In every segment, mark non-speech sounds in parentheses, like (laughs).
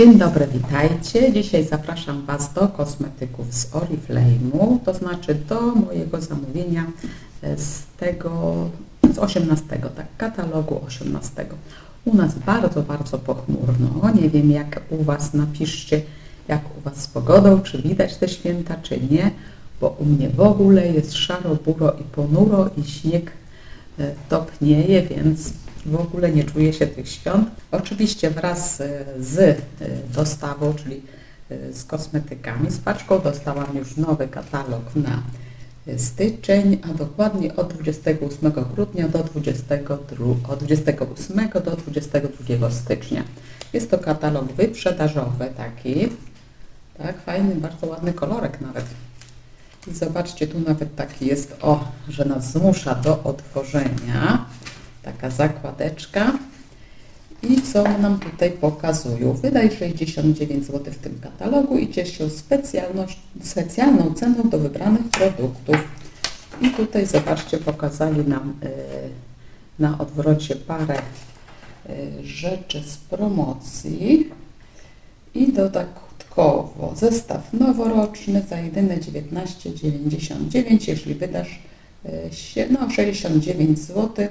Dzień dobry, witajcie. Dzisiaj zapraszam Was do kosmetyków z Oriflame'u, to znaczy do mojego zamówienia e, z tego, z 18, tak, katalogu 18. U nas bardzo, bardzo pochmurno. Nie wiem jak u Was, napiszcie jak u Was z pogodą, czy widać te święta, czy nie, bo u mnie w ogóle jest szaro, buro i ponuro i śnieg e, topnieje, więc w ogóle nie czuję się tych świąt. Oczywiście wraz e, z e, dostawą, czyli e, z kosmetykami, z paczką dostałam już nowy katalog na styczeń, a dokładnie od 28 grudnia do 22, od 28 do 22 stycznia. Jest to katalog wyprzedażowy taki, tak, fajny, bardzo ładny kolorek nawet. I zobaczcie, tu nawet taki jest, o, że nas zmusza do otworzenia. Taka zakładeczka. I co nam tutaj pokazują? Wydaj 69 zł w tym katalogu i ciesz się specjalną ceną do wybranych produktów. I tutaj zobaczcie, pokazali nam y, na odwrocie parę y, rzeczy z promocji. I dodatkowo zestaw noworoczny za jedyne 19,99, jeśli wydasz y, no 69 zł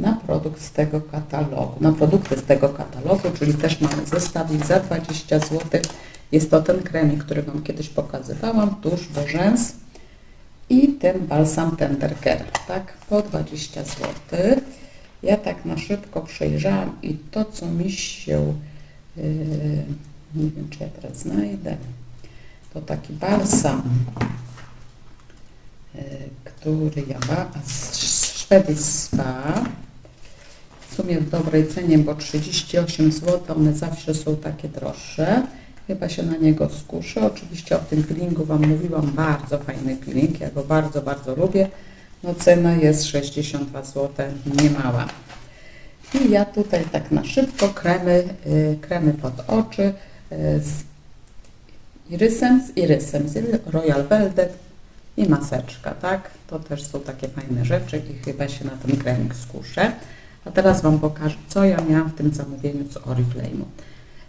na produkt z tego katalogu, na produkty z tego katalogu, czyli też mamy zestawik za 20 zł. Jest to ten kremik, który Wam kiedyś pokazywałam, tuż do rzęs i ten balsam Tender Care, tak, po 20 zł. Ja tak na szybko przejrzałam i to, co mi się, yy, nie wiem, czy ja teraz znajdę, to taki balsam, yy, który ja mam, z Szwedy Spa, sumie w dobrej cenie, bo 38 zł, one zawsze są takie droższe. Chyba się na niego skuszę. Oczywiście o tym peelingu Wam mówiłam, bardzo fajny peeling, ja go bardzo, bardzo lubię. No cena jest 62 zł, nie mała. I ja tutaj tak na szybko kremy, y, kremy pod oczy y, z irysem, z irysem, z Royal Velvet i maseczka, tak? To też są takie fajne rzeczy i chyba się na ten kremik skuszę. A teraz Wam pokażę, co ja miałam w tym zamówieniu z Oriflame'u.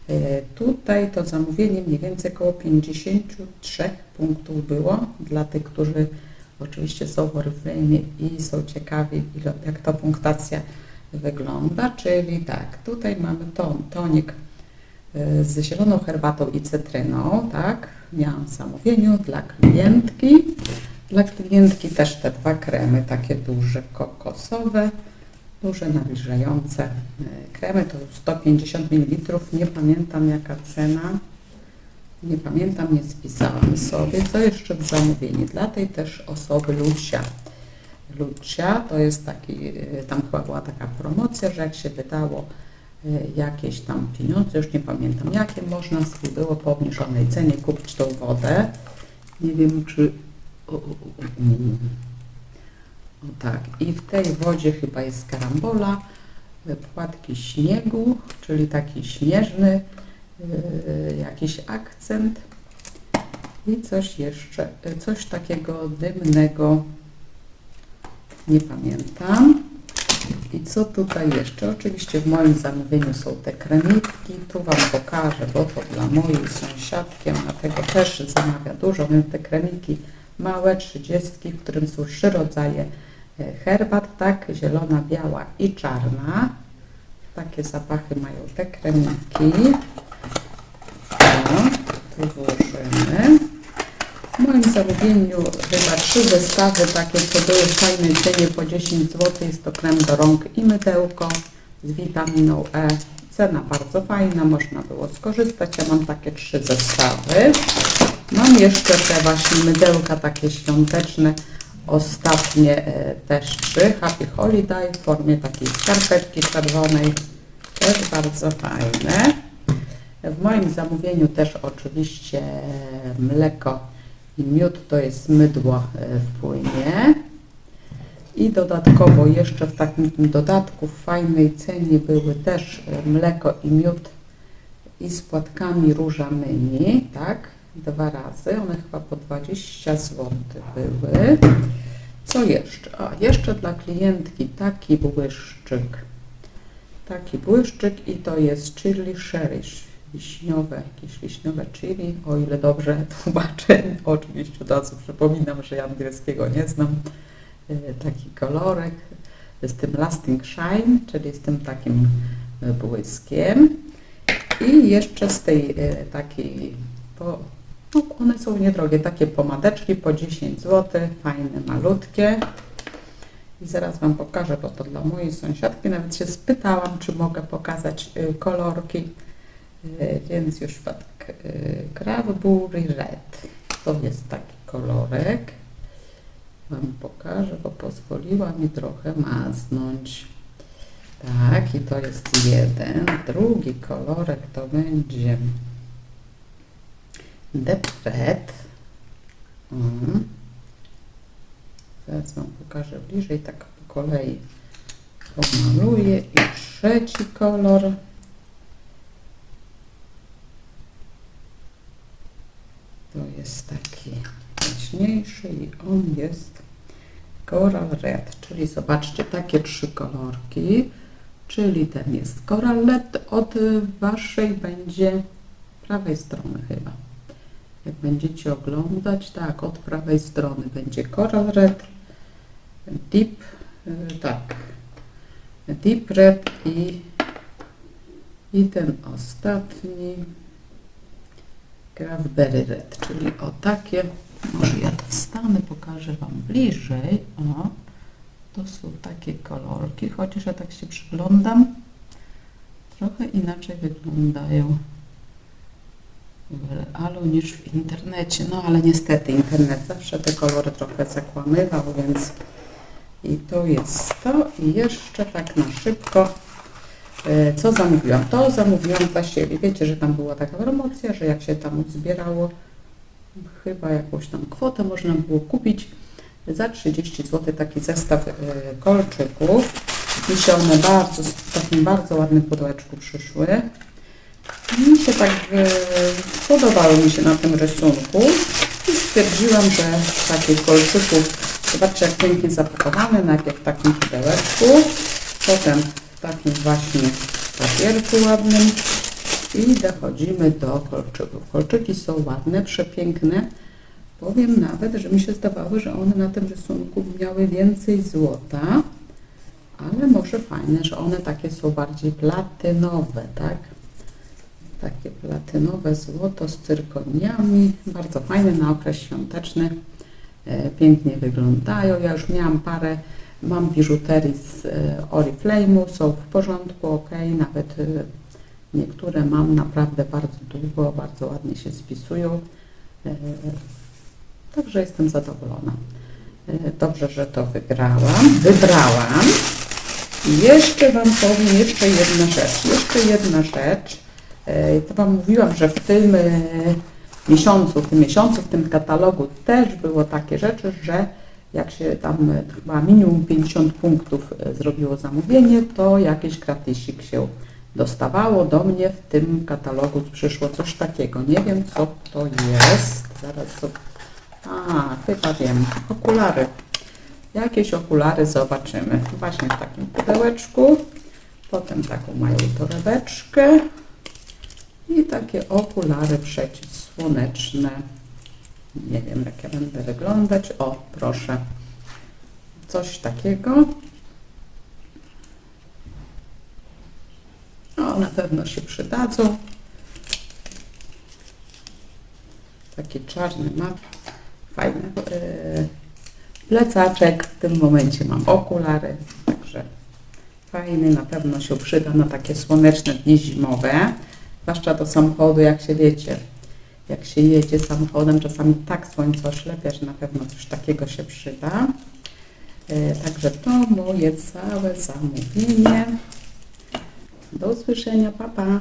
E, tutaj to zamówienie mniej więcej około 53 punktów było dla tych, którzy oczywiście są w Oriflame i są ciekawi, jak to punktacja wygląda, czyli tak, tutaj mamy ton, tonik e, z zieloną herbatą i cytryną, tak, miałam w zamówieniu dla klientki. Dla klientki też te dwa kremy, takie duże, kokosowe, duże nawilżające e, kremy, to 150 ml, nie pamiętam jaka cena, nie pamiętam, nie spisałam sobie, co jeszcze w zamówieniu, dla tej też osoby Lucia. Lucia to jest taki, e, tam chyba była taka promocja, że jak się wydało e, jakieś tam pieniądze, już nie pamiętam jakie, można było po obniżonej cenie kupić tą wodę. Nie wiem, czy... O, o, o tak, i w tej wodzie chyba jest karambola, płatki śniegu, czyli taki śnieżny yy, jakiś akcent. I coś jeszcze, coś takiego dymnego, nie pamiętam. I co tutaj jeszcze? Oczywiście w moim zamówieniu są te kremitki, tu Wam pokażę, bo to dla mojej sąsiadki, ona tego też zamawia dużo, więc te kremiki małe, trzydziestki, w którym są trzy rodzaje herbat, tak, zielona, biała i czarna. Takie zapachy mają te kremiki. O, tu włożymy. W moim zamówieniu chyba trzy zestawy takie, co były w fajnej cenie po 10 zł. Jest to krem do rąk i mydełko z witaminą E. Cena bardzo fajna, można było skorzystać. Ja mam takie trzy zestawy. Mam jeszcze te właśnie mydełka takie świąteczne ostatnie e, też trzy Happy Holiday w formie takiej skarpetki czerwonej. Też bardzo fajne. W moim zamówieniu też oczywiście mleko i miód to jest mydło e, w płynie. I dodatkowo jeszcze w takim dodatku w fajnej cenie były też e, mleko i miód i z płatkami róża tak? Dwa razy, one chyba po 20 zł były. Co jeszcze? A, jeszcze dla klientki taki błyszczyk. Taki błyszczyk i to jest chili cherish wiśniowe, jakieś wiśniowe chili, o ile dobrze (laughs) tłumaczę. Oczywiście od razu przypominam, że ja angielskiego nie znam. E, Taki kolorek z tym lasting shine, czyli z tym takim e, błyskiem. I jeszcze z tej e, takiej, po, no one są niedrogie, takie pomadeczki po 10 zł, fajne, malutkie. I zaraz Wam pokażę, bo to dla mojej sąsiadki. Nawet się spytałam, czy mogę pokazać y, kolorki. Y, Więc już tak, y, Cranberry Red. To jest taki kolorek. Wam pokażę, bo pozwoliła mi trochę maznąć. Tak, i to jest jeden. Drugi kolorek to będzie Deep Red. Mm. Zaraz Wam pokażę bliżej, tak po kolei pomaluję. I trzeci kolor. To jest taki jaśniejszy i on jest Coral Red, czyli zobaczcie takie trzy kolorki, czyli ten jest Coral Red, od Waszej będzie prawej strony chyba. Jak będziecie oglądać, tak, od prawej strony będzie Coral Red, Deep, y, tak, Deep Red i, i ten ostatni Cranberry Red, czyli o takie, może ja wstanę, pokażę Wam bliżej, o, to są takie kolorki, chociaż ja tak się przyglądam, trochę inaczej wyglądają w realu niż w internecie. No ale niestety internet zawsze te kolory trochę zakłamywał, więc i to jest to. I jeszcze tak na szybko, e, co zamówiłam? To zamówiłam dla siebie. Wiecie, że tam była taka promocja, że jak się tam zbierało chyba jakąś tam kwotę można było kupić za 30 zł taki zestaw e, kolczyków. Mi się one bardzo, w takim bardzo ładnym pudełeczku przyszły. Mi się tak e, podobały mi się na tym rysunku i stwierdziłam, że takich kolczyków, zobaczcie jak pięknie zapakowane, najpierw w takim pudełeczku, potem w takim właśnie papierku ładnym i dochodzimy do kolczyków. Kolczyki są ładne, przepiękne. Powiem nawet, że mi się zdawało, że one na tym rysunku miały więcej złota, ale może fajne, że one takie są bardziej platynowe, tak? Takie platynowe złoto z cyrkoniami, bardzo fajne na okres świąteczny, e, pięknie wyglądają. Ja już miałam parę, mam biżuterii z e, Oriflame'u, są w porządku, ok, nawet e, niektóre mam naprawdę bardzo długo, bardzo ładnie się spisują, także jestem zadowolona. Dobrze, że to wygrałam, wybrałam. I jeszcze Wam powiem jeszcze jedna rzecz, jeszcze jedna rzecz, To Wam mówiłam, że w tym e, miesiącu, w tym miesiącu, w tym katalogu też było takie rzeczy, że jak się tam e, chyba minimum 50 punktów e, zrobiło zamówienie, to jakiś gratisik się dostawało. Do mnie w tym katalogu przyszło coś takiego. Nie wiem co to jest. Zaraz sobie... A, chyba wiem. Okulary. Jakieś okulary zobaczymy. Właśnie w takim pudełeczku. Potem taką mają torebeczkę. I takie okulary przeciwsłoneczne. Nie wiem, jak ja będę wyglądać. O, proszę. Coś takiego. O, na pewno się przydadzą. Taki czarny mat. Fajny. Yy, plecaczek. W tym momencie mam okulary. Także fajny. Na pewno się przyda na takie słoneczne dni zimowe zwłaszcza do samochodu, jak się wiecie, jak się jedzie samochodem, czasami tak słońce oślepia, że na pewno coś takiego się przyda. E, Także to moje całe zamówienie. Do usłyszenia, pa pa!